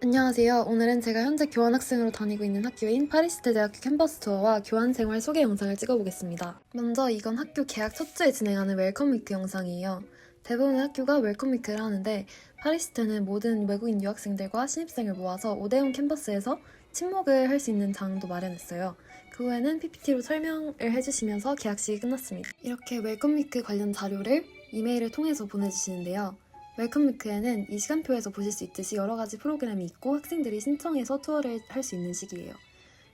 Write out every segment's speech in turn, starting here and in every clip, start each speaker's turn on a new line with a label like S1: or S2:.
S1: 안녕하세요. 오늘은 제가 현재 교환학생으로 다니고 있는 학교인 파리스테 대학교 캠퍼스 투어와 교환 생활 소개 영상을 찍어보겠습니다. 먼저 이건 학교 개학 첫 주에 진행하는 웰컴 위크 영상이에요. 대부분의 학교가 웰컴 위크를 하는데 파리스테는 모든 외국인 유학생들과 신입생을 모아서 오대온 캠퍼스에서 친목을 할 수 있는 장도 마련했어요. 그 후에는 PPT로 설명을 해주시면서 개학식이 끝났습니다. 이렇게 웰컴 위크 관련 자료를 이메일을 통해서 보내주시는데요. 웰컴 위크에는 이 시간표에서 보실 수 있듯이 여러 가지 프로그램이 있고 학생들이 신청해서 투어를 할 수 있는 시기예요.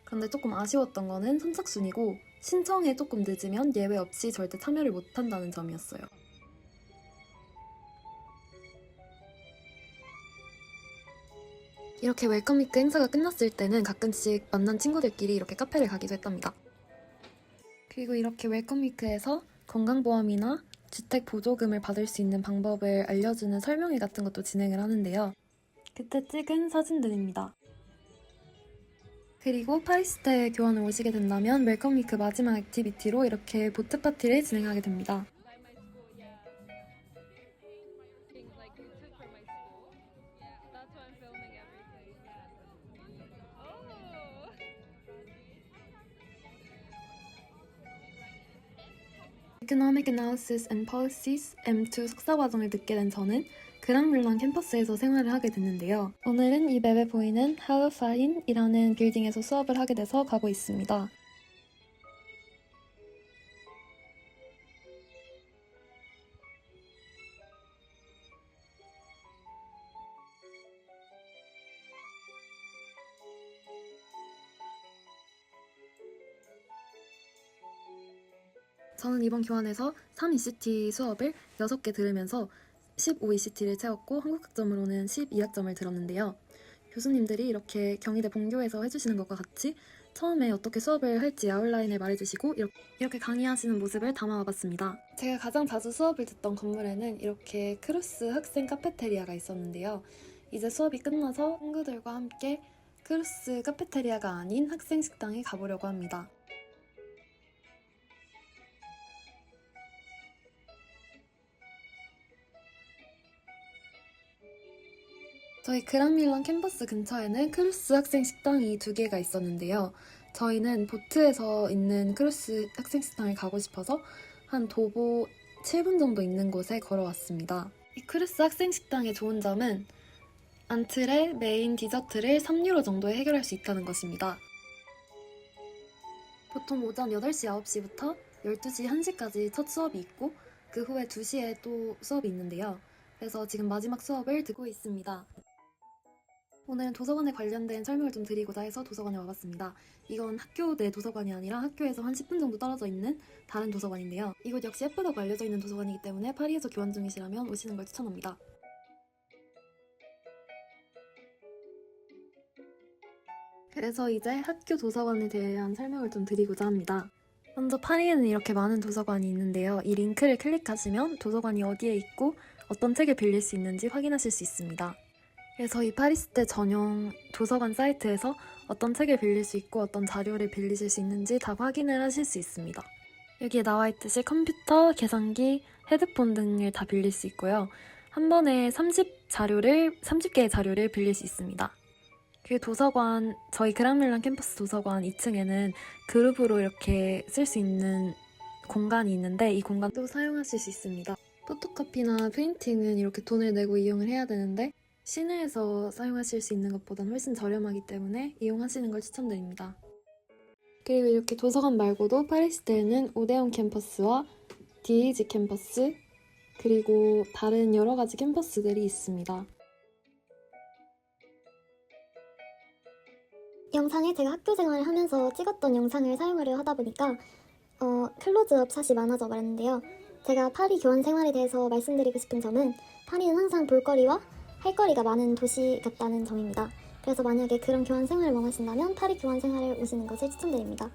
S1: 그런데 조금 아쉬웠던 거는 선착순이고 신청에 조금 늦으면 예외 없이 절대 참여를 못 한다는 점이었어요. 이렇게 웰컴 위크 행사가 끝났을 때는 가끔씩 만난 친구들끼리 이렇게 카페를 가기도 했답니다. 그리고 이렇게 웰컴 위크에서 건강보험이나 주택 보조금을 받을 수 있는 방법을 알려주는 설명회 같은 것도 진행을 하는데요. 그때 찍은 사진들입니다. 그리고 파리스테 교환을 오시게 된다면 웰컴 위크 마지막 액티비티로 이렇게 보트 파티를 진행하게 됩니다. Economic Analysis and Policies M2 석사 과정을 듣게 된 저는 그랑밀란 캠퍼스에서 생활을 하게 됐는데요. 오늘은 이 맵에 보이는 하우파인이라는 빌딩에서 수업을 하게 돼서 가고 있습니다. 저는 이번 교환에서 3ECT 수업을 6개 들으면서 15ECT를 채웠고 한국학점으로는 12학점을 들었는데요. 교수님들이 이렇게 경희대 본교에서 해주시는 것과 같이 처음에 어떻게 수업을 할지 아웃라인을 말해주시고 이렇게, 강의하시는 모습을 담아와봤습니다. 제가 가장 자주 수업을 듣던 건물에는 이렇게 크루스 학생 카페테리아가 있었는데요. 이제 수업이 끝나서 친구들과 함께 크루스 카페테리아가 아닌 학생 식당에 가보려고 합니다. 저희 그랑밀런 캠퍼스 근처에는 크루스 학생 식당이 두 개가 있었는데요. 저희는 보트에서 있는 크루스 학생 식당을 가고 싶어서 한 도보 7분 정도 있는 곳에 걸어왔습니다. 이 크루스 학생 식당의 좋은 점은 안틀에 메인 디저트를 3유로 정도에 해결할 수 있다는 것입니다. 보통 오전 8시, 9시부터 12시, 1시까지 첫 수업이 있고 그 후에 2시에 또 수업이 있는데요. 그래서 지금 마지막 수업을 듣고 있습니다. 오늘은 도서관에 관련된 설명을 좀 드리고자 해서 도서관에 와봤습니다. 이건 학교 내 도서관이 아니라 학교에서 한 10분 정도 떨어져 있는 다른 도서관인데요. 이곳 역시 예쁘다고 알려져 있는 도서관이기 때문에 파리에서 교환 중이시라면 오시는 걸 추천합니다. 그래서 이제 학교 도서관에 대한 설명을 좀 드리고자 합니다. 먼저 파리에는 이렇게 많은 도서관이 있는데요. 이 링크를 클릭하시면 도서관이 어디에 있고 어떤 책을 빌릴 수 있는지 확인하실 수 있습니다. 그래서 이 파리스테 전용 도서관 사이트에서 어떤 책을 빌릴 수 있고 어떤 자료를 빌리실 수 있는지 다 확인을 하실 수 있습니다. 여기에 나와 있듯이 컴퓨터, 계산기, 헤드폰 등을 다 빌릴 수 있고요. 한 번에 30 자료를 30개의 자료를 빌릴 수 있습니다. 그 도서관 저희 그랑밀란 캠퍼스 도서관 2층에는 그룹으로 이렇게 쓸 수 있는 공간이 있는데 이 공간도 사용하실 수 있습니다. 포토카피나 프린팅은 이렇게 돈을 내고 이용을 해야 되는데 시내에서 사용하실 수 있는 것보다는 훨씬 저렴하기 때문에 이용하시는 걸 추천드립니다. 그리고 이렇게 도서관 말고도 파리스테에는 오데온 캠퍼스와 디에이지 캠퍼스 그리고 다른 여러 가지 캠퍼스들이 있습니다.
S2: 영상에 제가 학교 생활을 하면서 찍었던 영상을 사용하려 하다 보니까 어, 클로즈업 샷이 많아져 버렸는데요. 제가 파리 교환 생활에 대해서 말씀드리고 싶은 점은 파리는 항상 볼거리와 할 거리가 많은 도시 같다는 점입니다. 그래서 만약에 그런 교환 생활을 원하신다면 파리 교환 생활을 오시는 것을 추천드립니다.